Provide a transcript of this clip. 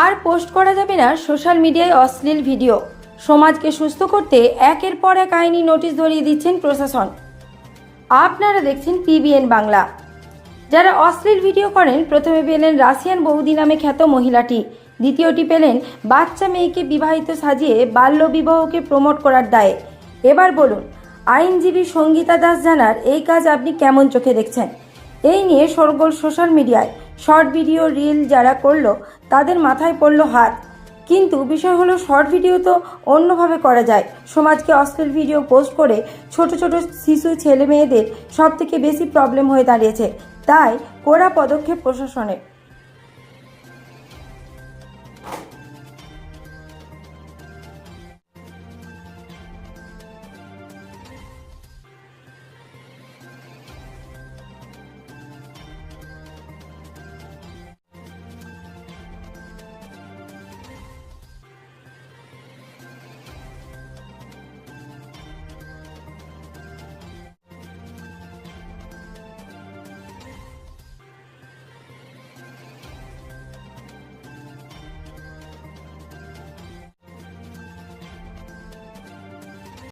আর post করা যাবে না সোশ্যাল মিডিয়ায় অশ্লীল ভিডিও। সমাজকে সুস্থ করতে একের পর এক আইনি নোটিশ ধরিয়ে দিচ্ছেন প্রশাসন। আপনারা দেখছেন পিবিএন বাংলা। যারা অশ্লীল ভিডিও করেন, প্রথমে পেলেন রাশিয়ান বৌদি নামে খ্যাত মহিলাটি। দ্বিতীয়টি পেলেন বাচ্চা মেয়েকে বিবাহিত সাজিয়ে বাল্যবিবাহকে প্রমোট করার দায়ে। এবার বলুন, আইনজীবী সঙ্গীতা দাস জানার এই কাজ আপনি কেমন চোখে দেখছেন? এই নিয়ে সরগোল সোশ্যাল মিডিয়ায়। শর্ট ভিডিও, রিল যারা করল, তাদের মাথায় পড়ল হাত। কিন্তু বিষয় হলো, শর্ট ভিডিও তো অন্যভাবে করা যায়। সমাজকে অশ্লীল ভিডিও পোস্ট করে ছোট ছোট শিশু ছেলে মেয়েদের সব থেকে বেশি প্রবলেম হয়ে দাঁড়িয়েছে। তাই কড়া পদক্ষেপ প্রশাসনের।